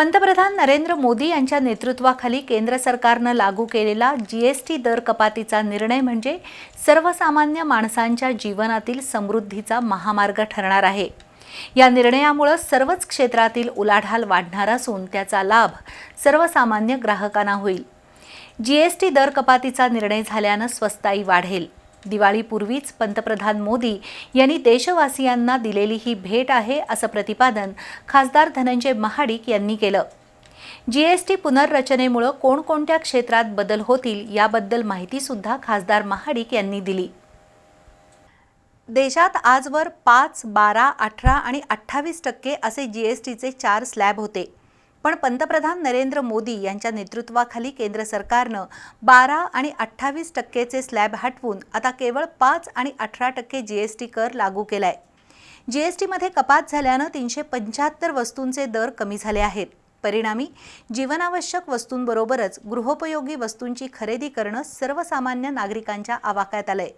पंतप्रधान नरेंद्र मोदी यांच्या नेतृत्वाखाली केंद्र सरकारनं लागू केलेला जीएसटी दर कपातीचा निर्णय म्हणजे सर्वसामान्य माणसांच्या जीवनातील समृद्धीचा महामार्ग ठरणार आहे. या निर्णयामुळं सर्वच क्षेत्रातील उलाढाल वाढणार असून त्याचा लाभ सर्वसामान्य ग्राहकांना होईल. जीएसटी दर कपातीचा निर्णय झाल्यानं स्वस्ताई वाढेल. दिवाळीपूर्वीच पंतप्रधान मोदी यांनी देशवासियांना दिलेली ही भेट आहे असं प्रतिपादन खासदार धनंजय महाडिक यांनी केलं. जीएसटी पुनर्रचनेमुळं कोणकोणत्या क्षेत्रात बदल होतील याबद्दल माहितीसुद्धा खासदार महाडिक यांनी दिली. देशात आजवर पाच बारा अठरा आणि अठ्ठावीस टक्के असे जीएसटीचे चार स्लॅब होते. पण पंतप्रधान नरेंद्र मोदी यांच्या नेतृत्वाखाली केंद्र सरकारनं बारा आणि अठ्ठावीस टक्केचे स्लॅब हटवून आता केवळ पाच आणि अठरा टक्के जीएसटी कर लागू केलाय. जीएसटीमध्ये कपात झाल्यानं तीनशे पंच्याहत्तर वस्तूंचे दर कमी झाले आहेत. परिणामी जीवनावश्यक वस्तूंबरोबरच गृहोपयोगी वस्तूंची खरेदी करणं सर्वसामान्य नागरिकांच्या आवाक्यात आलं आहे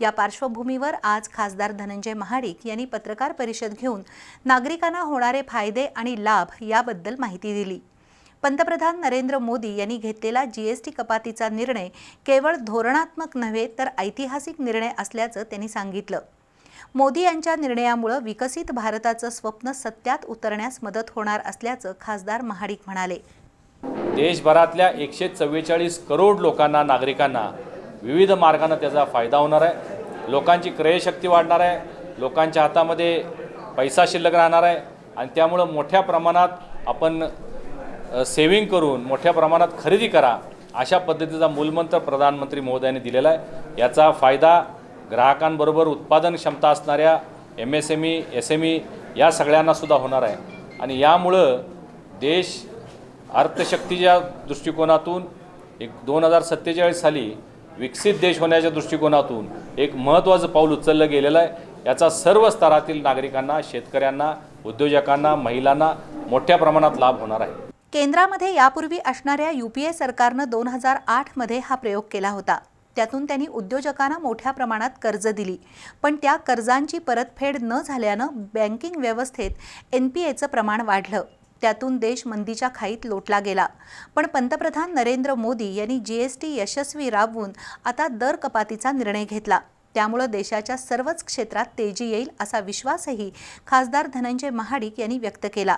या पार्श्वभूमीवर आज खासदार धनंजय महाडिक यांनी पत्रकार परिषद घेऊन नागरिकांना होणारे फायदे आणि लाभ याबद्दल माहिती दिली. पंतप्रधान नरेंद्र मोदी यांनी घेतलेला जीएसटी कपातीचा निर्णय केवळ धोरणात्मक नव्हे तर ऐतिहासिक निर्णय असल्याचं त्यांनी सांगितलं. मोदी यांच्या निर्णयामुळं विकसित भारताचं स्वप्न सत्यात उतरण्यास मदत होणार असल्याचं खासदार महाडिक म्हणाले. देशभरातल्या एकशे चव्वेचाळीस करोड लोकांना नागरिकांना विविध मार्गानं त्याचा फायदा होणार आहे. लोकांची क्रयशक्ती वाढणार आहे. लोकांच्या हातामध्ये पैसा शिल्लक राहणार आहे. आणि त्यामुळं मोठ्या प्रमाणात आपण सेविंग करून मोठ्या प्रमाणात खरेदी करा अशा पद्धतीचा मूलमंत्र प्रधानमंत्री महोदयांनी दिलेला आहे. याचा फायदा ग्राहकांबरोबर उत्पादन क्षमता असणाऱ्या M S M E S M E या सगळ्यांनासुद्धा होणार आहे. आणि यामुळं देश अर्थशक्तीच्या दृष्टिकोनातून एक दोन हजार सत्तेचाळीस साली विकसित देश होण्याच्या दृष्टिकोनातून एक महत्त्वाचं पाऊल उचललं गेलेलं आहे. याचा सर्व स्तरातील नागरिकांना शेतकऱ्यांना उद्योजकांना महिलांना मोठ्या प्रमाणात लाभ होणार आहे. केंद्रामध्ये यापूर्वी असणाऱ्या युपीए सरकारनं दोन हजार आठमध्ये हा प्रयोग केला होता. त्यातून त्यांनी उद्योजकांना मोठ्या प्रमाणात कर्ज दिली. पण त्या कर्जांची परतफेड न झाल्यानं बँकिंग व्यवस्थेत एन पी एचं प्रमाण वाढलं. त्यातून देश मंदीच्या खाईत लोटला गेला. पण पंतप्रधान नरेंद्र मोदी यांनी जीएसटी यशस्वी राबवून आता दर कपातीचा निर्णय घेतला. त्यामुळं देशाच्या सर्वच क्षेत्रात तेजी येईल असा विश्वासही खासदार धनंजय महाडिक यांनी व्यक्त केला.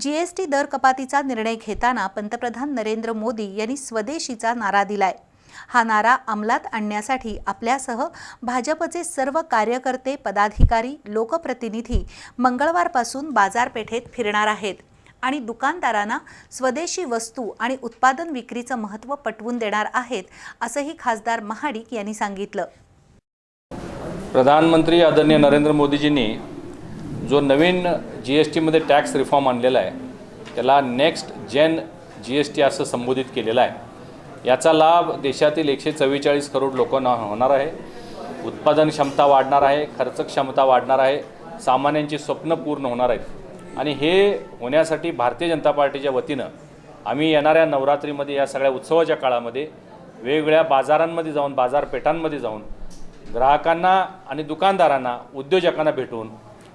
जीएसटी दर कपातीचा निर्णय घेताना पंतप्रधान नरेंद्र मोदी यांनी स्वदेशीचा नारा दिलाय. हा नारा अंमलात आणण्यासाठी आपल्यासह भाजपचे सर्व कार्यकर्ते पदाधिकारी लोकप्रतिनिधी मंगळवारपासून बाजारपेठेत फिरणार आहेत. आणि दुकानदारांना स्वदेशी वस्तू आणि उत्पादन विक्रीचं महत्त्व पटवून देणार आहेत असंही खासदार महाडिक यांनी सांगितलं. प्रधानमंत्री आदरणीय नरेंद्र मोदीजींनी जो नवीन जी एस टीमध्ये टॅक्स रिफॉर्म आणलेला आहे त्याला next gen G S T असं संबोधित केलेलं आहे. याचा लाभ देशातील एकशे चव्वेचाळीस करोड लोकांना होणार आहे. उत्पादन क्षमता वाढणार आहे खर्च क्षमता वाढणार आहे सामान्यांची स्वप्न पूर्ण होणार आहेत. आणि हे होण्यासाठी भारतीय जनता पार्टीच्या वतीनं आम्ही येणाऱ्या नवरात्रीमध्ये या सगळ्या उत्सवाच्या काळामध्ये वेगवेगळ्या बाजारांमध्ये जाऊन बाजारपेठांमध्ये जाऊन ग्राहकांना आणि दुकानदारांना उद्योजकांना भेटून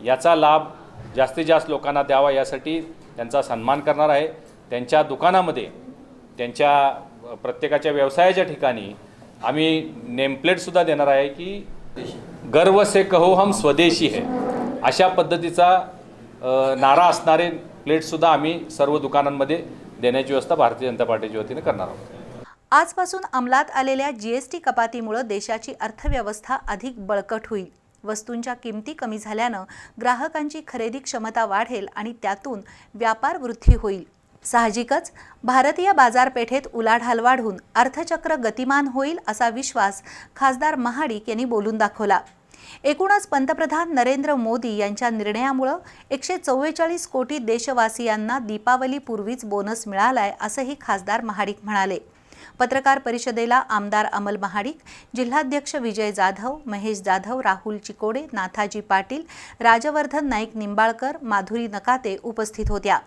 याचा लाभ जास्तीत जास्त लोकांना द्यावा यासाठी त्यांचा सन्मान करणार आहे. त्यांच्या दुकानामध्ये त्यांच्या प्रत्येकाच्या व्यवसायाच्या ठिकाणी आम्ही नेमप्लेटसुद्धा देणार आहे की गर्व से कहो हम स्वदेशी है अशा पद्धतीचा नारा असणारे प्लेटसुद्धा आम्ही सर्व दुकानांमध्ये देण्याची व्यवस्था भारतीय जनता पार्टीच्या वतीने करणार आहोत. आजपासून अंमलात आलेल्या जीएसटी कपातीमुळं देशाची अर्थव्यवस्था अधिक बळकट होईल. वस्तूंच्या किमती कमी झाल्यानं ग्राहकांची खरेदी क्षमता वाढेल आणि त्यातून व्यापार वृद्धी होईल. साहजिकच भारतीय बाजारपेठेत उलाढाल वाढून अर्थचक्र गतिमान होईल असा विश्वास खासदार महाडिक यांनी बोलून दाखवला. एकूणच पंतप्रधान नरेंद्र मोदी यांच्या निर्णयामुळं एकशे चव्वेचाळीस कोटी देशवासियांना दीपावलीपूर्वीच बोनस मिळालाय असंही खासदार महाडिक म्हणाले. पत्रकार परिषदेला आमदार अमल महाडिक जिल्हाध्यक्ष विजय जाधव महेश जाधव राहुल चिकोडे नाथाजी पाटील राजवर्धन नाईक निंबाळकर माधुरी नकाते उपस्थित होत्या.